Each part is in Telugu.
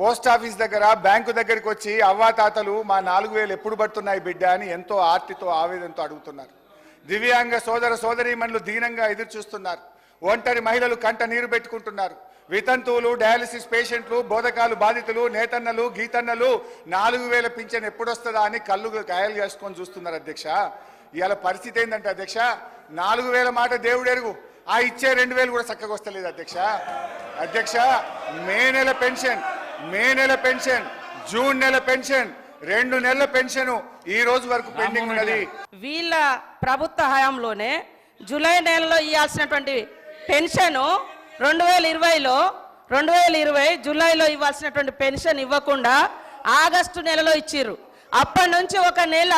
పోస్ట్ ఆఫీస్ దగ్గర బ్యాంకు దగ్గరికి వచ్చి అవ్వాతాతలు మా నాలుగు వేలు ఎప్పుడు పడుతున్నాయి బిడ్డ? అని ఎంతో ఆర్తితో ఆవేదనతో అడుగుతున్నారు. దివ్యాంగ సోదర సోదరీమణులు దీనంగా ఎదురు చూస్తున్నారు. ఒంటరి మహిళలు కంట నీరు పెట్టుకుంటున్నారు. వితంతువులు డయాలసిస్ పేషెంట్లు బోధకాలు బాధితులు నేతన్నలు గీతన్నలు నాలుగు వేల పింఛన్ ఎప్పుడొస్తుందా అని కళ్ళు కాయలు చేసుకొని చూస్తున్నారు అధ్యక్ష. ఇవాళ పరిస్థితి ఏంటంటే అధ్యక్ష నాలుగు వేల మాట దేవుడు ఎరుగు. ఆ ఇచ్చే రెండు వేలు కూడా చక్కగా వస్తలేదు అధ్యక్ష. అధ్యక్ష మే నెల పెన్షన్. మే నెల పెన్షన్ జూన్ నెల పెన్షన్ రెండు నెలల పెన్షన్ ఈ రోజు వరకు పెండింగ్ ఉన్నది. వీళ్ళ ప్రభుత్వ హయాంలోనే జూలై నెలలో ఇవ్వాల్సినటువంటి పెన్షన్ రెండు వేల ఇరవైలో రెండు వేల ఇరవై జూలైలో ఇవ్వాల్సినటువంటి పెన్షన్ ఇవ్వకుండా ఆగస్టు నెలలో ఇచ్చిర్రు. అప్పటి నుంచి ఒక నెల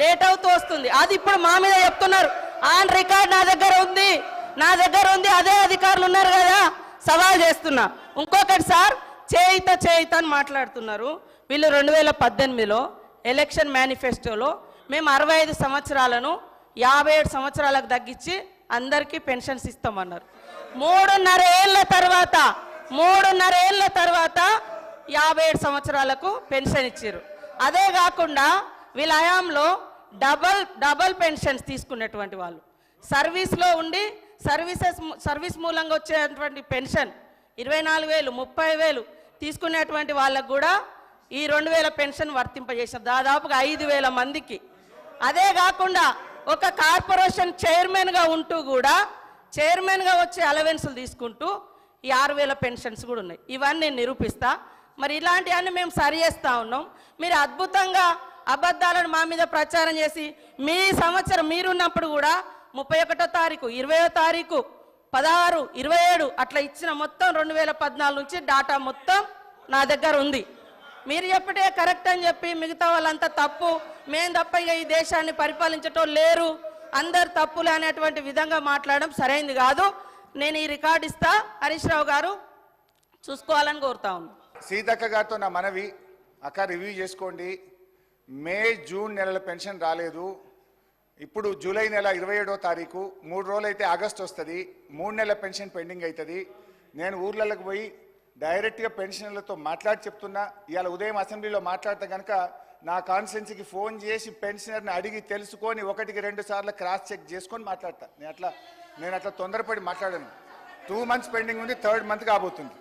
లేట్ అవుతూ వస్తుంది. అది ఇప్పుడు మా మీద చెప్తున్నారు. ఆన్ రికార్డ్ నా దగ్గర ఉంది. నా దగ్గర ఉంది. అదే అధికారులు ఉన్నారు కదా. సవాల్ చేస్తున్నా. ఇంకొకటి సార్ చేయిత చేయిత అని మాట్లాడుతున్నారు. వీళ్ళు రెండు వేల పద్దెనిమిదిలో ఎలక్షన్ మేనిఫెస్టోలో మేము అరవై ఐదు సంవత్సరాలను యాభై ఏడు సంవత్సరాలకు తగ్గించి అందరికీ పెన్షన్స్ ఇస్తామన్నారు. మూడున్నర ఏళ్ళ తర్వాత మూడున్నర ఏళ్ళ తర్వాత యాభై ఏడు సంవత్సరాలకు పెన్షన్ ఇచ్చారు అదే కాకుండా వీళ్ళ హయాంలో డబల్ డబల్ పెన్షన్స్ తీసుకున్నటువంటి వాళ్ళు. సర్వీస్లో ఉండి సర్వీసెస్ సర్వీస్ మూలంగా వచ్చేటువంటి పెన్షన్ ఇరవై నాలుగు వేలు ముప్పై వేలు తీసుకునేటువంటి వాళ్ళకు కూడా ఈ రెండు వేల పెన్షన్ వర్తింపజేశారు. దాదాపుగా ఐదు వేల మందికి. అదే కాకుండా ఒక కార్పొరేషన్ చైర్మన్గా ఉంటూ కూడా చైర్మన్గా వచ్చే అలవెన్సులు తీసుకుంటూ ఈ ఆరు వేల పెన్షన్స్ కూడా ఉన్నాయి. ఇవన్నీ నిరూపిస్తా. మరి ఇలాంటివన్నీ మేము సరి చేస్తూ ఉన్నాం. మీరు అద్భుతంగా అబద్ధాలను మా మీద ప్రచారం చేసి మీ సంవత్సరం మీరున్నప్పుడు కూడా ముప్పై ఒకటో తారీఖు ఇరవయో తారీఖు పదహారు ఇరవై ఏడు అట్లా ఇచ్చిన మొత్తం రెండు వేల పద్నాలుగు నుంచి డాటా మొత్తం నా దగ్గర ఉంది. మీరు చెప్పటే కరెక్ట్ అని చెప్పి మిగతా వాళ్ళంతా తప్పు. మేం తప్ప ఇక ఈ దేశాన్ని పరిపాలించటం లేరు. అందరు తప్పులు అనేటువంటి విధంగా మాట్లాడడం సరైంది కాదు. నేను ఈ రికార్డు ఇస్తా. హరీష్ రావు గారు చూసుకోవాలని కోరుతా ఉన్నాను సీతక్క గారితో నా మనవి. అక్క రివ్యూ చేసుకోండి. మే జూన్ నెలల పెన్షన్ రాలేదు. ఇప్పుడు జూలై నెల ఇరవై ఏడో తారీఖు మూడు రోజులు అయితే ఆగస్ట్ వస్తుంది మూడు నెలల పెన్షన్ పెండింగ్ అవుతుంది నేను ఊర్లలోకి పోయి డైరెక్ట్గా పెన్షనర్లతో మాట్లాడి చెప్తున్నా. ఇవాళ ఉదయం అసెంబ్లీలో మాట్లాడితే కనుక నా కాన్స్టిట్యున్సీకి ఫోన్ చేసి పెన్షనర్ని అడిగి తెలుసుకొని ఒకటికి రెండు సార్లు క్రాస్ చెక్ చేసుకొని మాట్లాడతా. నేను అట్లా నేను అట్లా తొందరపడి మాట్లాడాను. టూ మంత్స్ పెండింగ్ ఉంది థర్డ్ మంత్ కాబోతుంది.